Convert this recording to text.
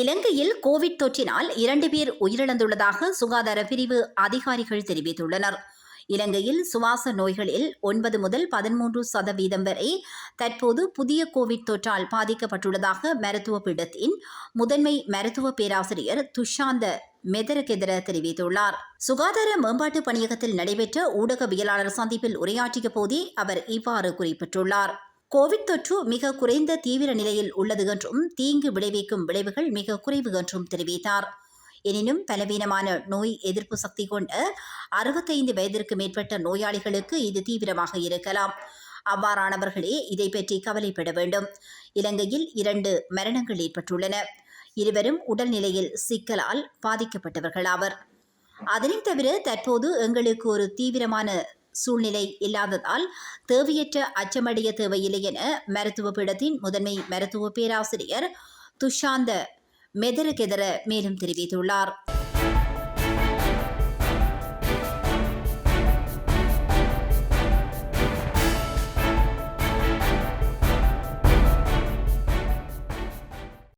இலங்கையில் கோவிட் தொற்றினால் இரண்டு பேர் உயிரிழந்துள்ளதாக சுகாதார பிரிவு அதிகாரிகள் தெரிவித்துள்ளனர். இலங்கையில் சுவாச நோய்களில் ஒன்பது முதல் பதிமூன்று சதவீதம் வரை தற்போது புதிய கோவிட் தொற்றால் பாதிக்கப்பட்டுள்ளதாக மருத்துவ பீடத்தின் முதன்மை மருத்துவ பேராசிரியர் துஷாந்த மெதரகெதர தெரிவித்துள்ளார். சுகாதார மேம்பாட்டு பணியகத்தில் நடைபெற்ற ஊடகவியலாளர் சந்திப்பில் உரையாற்றிய போதே அவர் இவ்வாறு குறிப்பிட்டுள்ளார். கோவிட் தொற்று மிக குறைந்த தீவிர நிலையில் உள்ளது என்றும் தீங்கு விளைவிக்கும் விளைவுகள் மிக குறைவு என்றும் தெரிவித்தார். எனினும் பலவீனமான நோய் எதிர்ப்பு சக்தி கொண்ட அறுபத்தைந்து வயதிற்கு மேற்பட்ட நோயாளிகளுக்கு இது தீவிரமாக இருக்கலாம். அவ்வாறானவர்களே இதை பற்றி கவலைப்பட வேண்டும். இலங்கையில் இரண்டு மரணங்கள் ஏற்பட்டுள்ளன. இருவரும் உடல்நிலையில் சிக்கலால் பாதிக்கப்பட்டவர்களாவர். அதனைத் தவிர தற்போது எங்களுக்கு ஒரு தீவிரமான சூழ்நிலை இல்லாததால் தேவையற்ற அச்சமடைய தேவையில்லை என மருத்துவ பீடத்தின் முதன்மை மருத்துவ பேராசிரியர் துஷாந்த மெதரகெதர மேலும் தெரிவித்துள்ளார்.